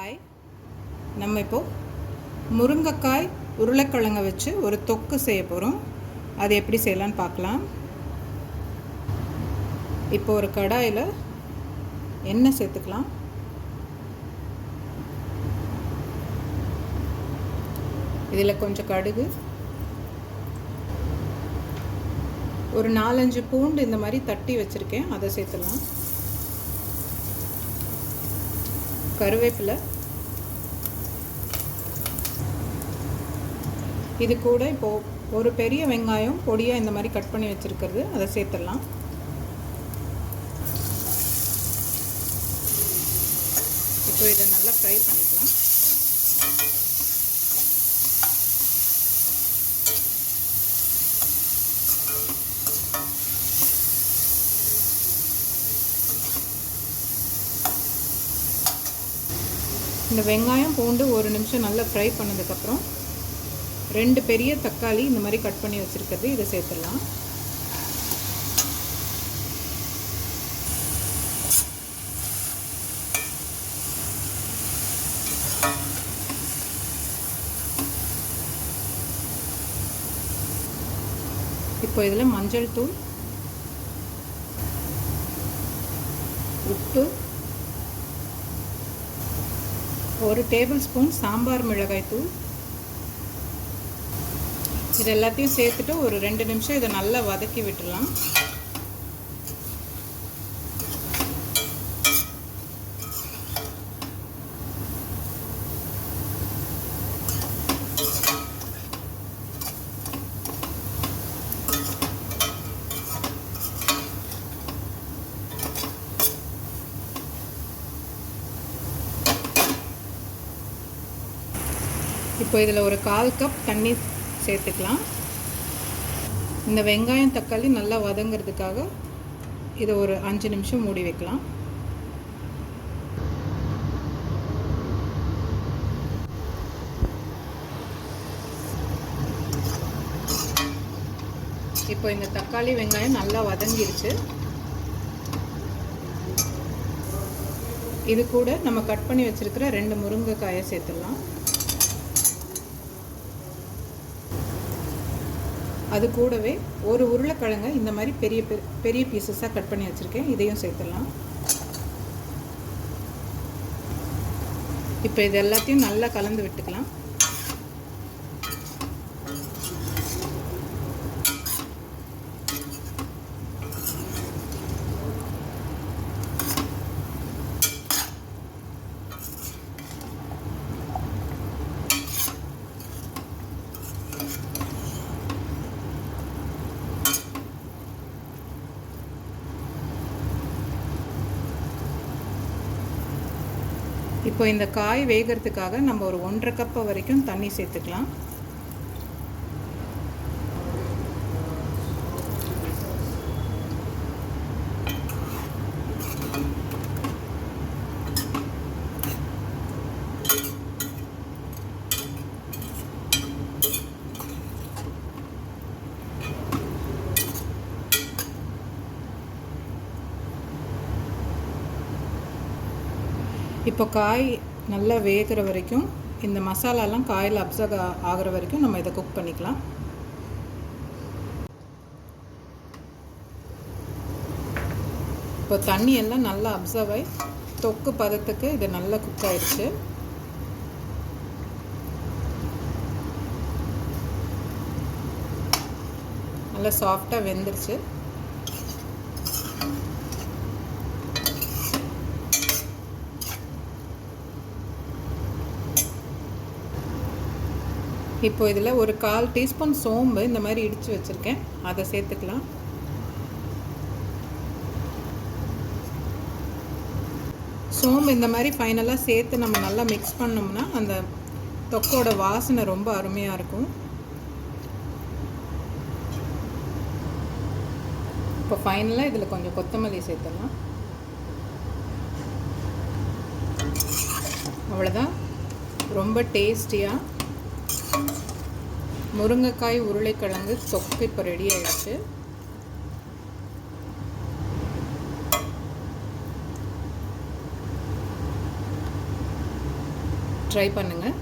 Hi நம்ம இப்போது முருங்கைக்காய் உருளைக்கிழங்க வச்சு ஒரு தொக்கு செய்ய போகிறோம் அது எப்படி செய்யலான்னு பார்க்கலாம். இப்போ ஒரு கடாயில் எண்ணெய் சேர்த்துக்கலாம். இதில் கொஞ்சம் கடுகு. ஒரு நாலஞ்சு பூண்டு இந்த மாதிரி தட்டி வச்சுருக்கேன். அதை சேர்த்துலாம் கருவேப்பிலை. இது கூட இப்போது ஒரு பெரிய வெங்காயம் பொடியாக இந்த மாதிரி கட் பண்ணி வச்சுருக்கிறது. அதை சேர்த்துடலாம். இப்போ இதை நல்லா ஃப்ரை பண்ணிக்கலாம். இந்த வெங்காயம் பூண்டு ஒரு நிமிஷம் நல்லா ஃப்ரை பண்ணதுக்கப்புறம் ரெண்டு பெரிய தக்காளி இந்த மாதிரி கட் பண்ணி வச்சுருக்கிறது. இதை சேர்த்துடலாம். இப்போ இதில் மஞ்சள் தூள் உப்பு ஒரு டேபிள் ஸ்பூன் சாம்பார் மிளகாய் தூள். இது எல்லாத்தையும் சேர்த்துட்டு ஒரு ரெண்டு நிமிஷம் இதை நல்லா வதக்கி விட்டுடலாம். இப்போ இதில் ஒரு கால் கப் தண்ணி சேர்த்துக்கலாம். இந்த வெங்காயம் தக்காளி நல்லா வதங்கிறதுக்காக இதை ஒரு அஞ்சு நிமிஷம் மூடி வைக்கலாம். இப்போ இந்த தக்காளி வெங்காயம் நல்லா வதங்கிருச்சு. இது கூட நம்ம கட் பண்ணி வச்சுருக்கிற ரெண்டு முருங்கைக்காயை சேர்த்துடலாம். அது கூடவே ஒரு உருளைக்கிழங்க இந்த மாதிரி பெரிய பெரிய பீசஸாக கட் பண்ணி வச்சுருக்கேன். இதையும் சேர்த்துடலாம். இப்போ இது எல்லாத்தையும் நல்லா கலந்து விட்டுக்கலாம். இப்போ இந்த காய் வேகிறதுக்காக நம்ம ஒரு ஒன்றரை கப்பு வரைக்கும் தண்ணி சேர்த்துக்கலாம். இப்போ காய் நல்லா வேகிற வரைக்கும் இந்த மசாலாலாம் காயில் அப்சர்வ் ஆகிற வரைக்கும் நம்ம இதை குக் பண்ணிக்கலாம். இப்போ தண்ணி எல்லாம் நல்லா அப்சர்வ் ஆகி தொக்கு பதத்துக்கு இது நல்லா குக் ஆயிடுச்சு. நல்லா சாஃப்டாக வெந்துருச்சு. இப்போ இதில் ஒரு கால் டீஸ்பூன் சோம்பு இந்த மாதிரி இடித்து வச்சுருக்கேன். அதை சேர்த்துக்கலாம். சோம்பு இந்த மாதிரி ஃபைனலாக சேர்த்து நம்ம நல்லா மிக்ஸ் பண்ணோம்னா அந்த தொக்கோட வாசனை ரொம்ப அருமையாக இருக்கும். இப்போ ஃபைனலாக இதில் கொஞ்சம் கொத்தமல்லி சேர்த்துடலாம். அவ்வளோதான் ரொம்ப டேஸ்டியாக முருங்கைக்காய் உருளைக்கிழங்கு தொக்கு இப்போ ரெடி ஆயிடுச்சு. ட்ரை பண்ணுங்கள்